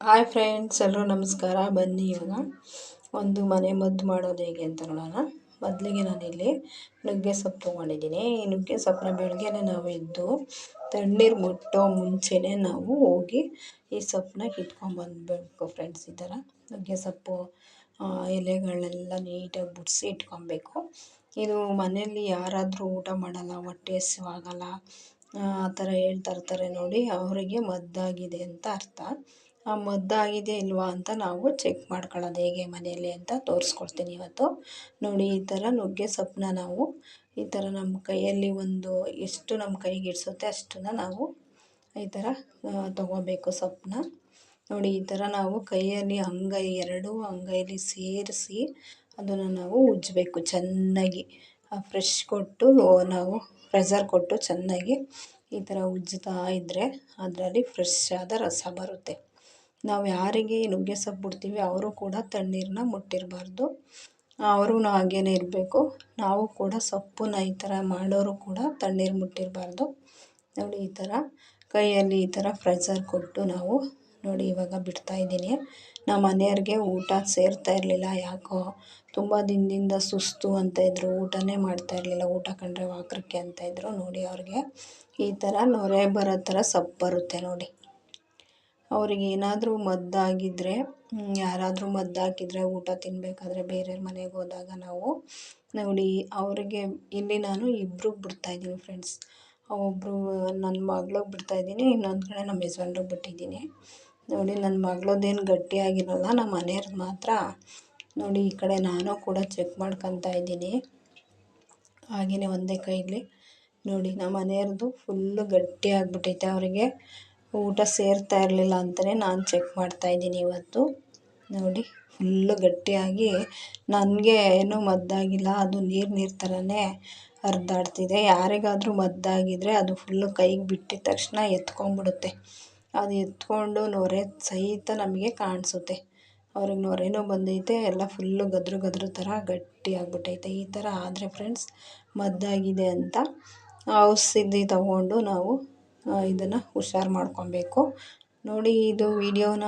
Hi friends ಎಲ್ಲರೂ ನಮಸ್ಕಾರ. ಬನ್ನಿ ಇವಾಗ ಒಂದು ಮನೆ ಮದ್ದು ಮಾಡೋದು ಹೇಗೆ ಅಂತ ನೋಡೋಣ. ಮೊದಲಿಗೆ ನಾನಿಲ್ಲಿ ನುಗ್ಗೆ ಸೊಪ್ಪು ತೊಗೊಂಡಿದ್ದೀನಿ ಈ ನುಗ್ಗೆ ಸೊಪ್ಪನ್ನ ಬೆಳಗ್ಗೆನೆ ನಾವು ಎದ್ದು ತಣ್ಣೀರು ಮುಟ್ಟೋ ಮುಂಚೆನೇ ನಾವು ಹೋಗಿ ಈ ಸೊಪ್ಪನ್ನ ಕಿತ್ಕೊಂಡ್ಬಂದ್ಬೇಕು ಫ್ರೆಂಡ್ಸ್ ಈ ಥರ. ನುಗ್ಗೆ ಸೊಪ್ಪು ಎಲೆಗಳನ್ನೆಲ್ಲ ನೀಟಾಗಿ ಬಿಡಿಸಿ ಇಟ್ಕೊಬೇಕು. ಇದು ಮನೆಯಲ್ಲಿ ಯಾರಾದರೂ ಊಟ ಮಾಡಲ್ಲ, ಹೊಟ್ಟೆ ಹಸಿವಾಗಲ್ಲ ಆ ಥರ ಹೇಳ್ತಾ ಇರ್ತಾರೆ ನೋಡಿ, ಅವರಿಗೆ ಮದ್ದಾಗಿದೆ ಅಂತ ಅರ್ಥ. ಮದ್ದಾಗಿದೆ ಇಲ್ವಾ ಅಂತ ನಾವು ಚೆಕ್ ಮಾಡ್ಕೊಳ್ಳೋದು ಹೇಗೆ ಮನೆಯಲ್ಲಿ ಅಂತ ತೋರಿಸ್ಕೊಡ್ತೀನಿ ಇವತ್ತು. ನೋಡಿ, ಈ ಥರ ನುಗ್ಗೆ ಸೊಪ್ಪನ್ನ ನಾವು, ಈ ಥರ ನಮ್ಮ ಕೈಯಲ್ಲಿ ಒಂದು ಎಷ್ಟು ನಮ್ಮ ಕೈಗೆ ಇಡಿಸುತ್ತೆ ಅಷ್ಟನ್ನು ನಾವು ಈ ಥರ ತೊಗೋಬೇಕು ಸೊಪ್ಪನ್ನ ನೋಡಿ, ಈ ಥರ ನಾವು ಕೈಯಲ್ಲಿ ಅಂಗೈ, ಎರಡೂ ಅಂಗೈಲಿ ಸೇರಿಸಿ ಅದನ್ನು ನಾವು ಉಜ್ಜಬೇಕು ಚೆನ್ನಾಗಿ. ಫ್ರೆಶ್ ಕೊಟ್ಟು ನಾವು ಪ್ರೆಸರ್ ಕೊಟ್ಟು ಚೆನ್ನಾಗಿ ಈ ಥರ ಉಜ್ಜುತ್ತಾ ಇದ್ದರೆ ಅದರಲ್ಲಿ ಫ್ರೆಶ್ ಆದ ರಸ ಬರುತ್ತೆ. ನಾವು ಯಾರಿಗೆ ನುಗ್ಗೆ ಸೊಪ್ಪು ಬಿಡ್ತೀವಿ, ಅವರು ಕೂಡ ತಣ್ಣೀರನ್ನ ಮುಟ್ಟಿರಬಾರ್ದು. ಅವರು ಹಾಗೇನೆ ಇರಬೇಕು. ನಾವು ಕೂಡ ಸೊಪ್ಪನ್ನ ಈ ಥರ ಮಾಡೋರು ಕೂಡ ತಣ್ಣೀರು ಮುಟ್ಟಿರಬಾರ್ದು. ನೋಡಿ ಈ ಥರ, ಕೈಯಲ್ಲಿ ಈ ಥರ ಪ್ರೆಸರ್ ಕೊಟ್ಟು ನಾವು ನೋಡಿ ಇವಾಗ ಬಿಡ್ತಾಯಿದ್ದೀನಿ ನಮ್ಮ ಮನೆಯವ್ರಿಗೆ ಊಟ ಸೇರ್ತಾ ಇರಲಿಲ್ಲ, ಯಾಕೋ ತುಂಬ ದಿನದಿಂದ ಸುಸ್ತು ಅಂತ ಇದ್ದರು ಊಟನೇ ಮಾಡ್ತಾ ಇರಲಿಲ್ಲ, ಊಟ ಕಂಡ್ರೆ ವಾಕರಿಕೆ ಅಂತ ಇದ್ದರು ನೋಡಿ ಅವ್ರಿಗೆ ಈ ಥರ ನೊರೆ ಬರೋ ಥರ ಸೊಪ್ಪು ಬರುತ್ತೆ ನೋಡಿ. ಅವ್ರಿಗೆ ಏನಾದರೂ ಮದ್ದಾಗಿದ್ದರೆ ಯಾರಾದರೂ ಮದ್ದು ಹಾಕಿದ್ರೆ ಊಟ ತಿನ್ನಬೇಕಾದ್ರೆ ಬೇರೆಯವ್ರ ಮನೆಗೆ ಹೋದಾಗ ನಾವು, ನೋಡಿ ಅವರಿಗೆ, ಇಲ್ಲಿ ನಾನು ಇಬ್ರಿಗೆ ಬಿಡ್ತಾಯಿದ್ದೀನಿ ಫ್ರೆಂಡ್ಸ್ ಒಬ್ಬರು ನನ್ನ ಮಗ್ಳಿಗೆ ಬಿಡ್ತಾಯಿದ್ದೀನಿ ಇನ್ನೊಂದು ಕಡೆ ನಮ್ಮ ಯಜಮಾನ್ರಿಗೆ ಬಿಟ್ಟಿದ್ದೀನಿ. ನೋಡಿ ನನ್ನ ಮಗಳದ್ದೇನು ಗಟ್ಟಿಯಾಗಿರಲ್ಲ ನಮ್ಮ ಮನೆಯವ್ರದ್ದು ಮಾತ್ರ. ನೋಡಿ ಈ ಕಡೆ ನಾನು ಕೂಡ ಚೆಕ್ ಮಾಡ್ಕೊತಾ ಇದ್ದೀನಿ. ಹಾಗೆಯೇ ಒಂದೇ ಕೈಯಲ್ಲಿ ನೋಡಿ ನಮ್ಮ ಮನೆಯವ್ರದ್ದು ಫುಲ್ಲು ಗಟ್ಟಿ ಆಗಿಬಿಟ್ಟೈತೆ ಅವರಿಗೆ. ಊಟ ಸೇರ್ತಾ ಇರಲಿಲ್ಲ ಅಂತಲೇ ನಾನು ಚೆಕ್ ಮಾಡ್ತಾಯಿದ್ದೀನಿ ಇವತ್ತು. ನೋಡಿ ಫುಲ್ಲು ಗಟ್ಟಿಯಾಗಿ ನನಗೆ ಏನೂ ಮದ್ದಾಗಿಲ್ಲ, ಅದು ನೀರು ನೀರು ಥರನೇ ಹರಿದಾಡ್ತಿದೆ. ಯಾರಿಗಾದರೂ ಮದ್ದಾಗಿದ್ದರೆ ಅದು ಫುಲ್ಲು ಕೈಗೆ ಬಿಟ್ಟಿದ ತಕ್ಷಣ ಎತ್ಕೊಂಡ್ಬಿಡುತ್ತೆ. ಅದು ಎತ್ಕೊಂಡು ನೊರೆ ಸಹಿತ ನಮಗೆ ಕಾಣಿಸುತ್ತೆ. ಅವ್ರಿಗೆ ನೊರೆನೂ ಬಂದೈತೆ, ಎಲ್ಲ ಫುಲ್ಲು ಗದ್ರು ಗದ್ರು ಥರ ಗಟ್ಟಿ ಆಗ್ಬಿಟ್ಟೈತೆ ಈ ಥರ ಆದರೆ ಫ್ರೆಂಡ್ಸ್ ಮದ್ದಾಗಿದೆ ಅಂತ ಔಷಧಿ ತಗೊಂಡು ನಾವು ಇದನ್ನು ಹುಷಾರು ಮಾಡ್ಕೊಬೇಕು. ನೋಡಿ ಇದು ವಿಡಿಯೋನ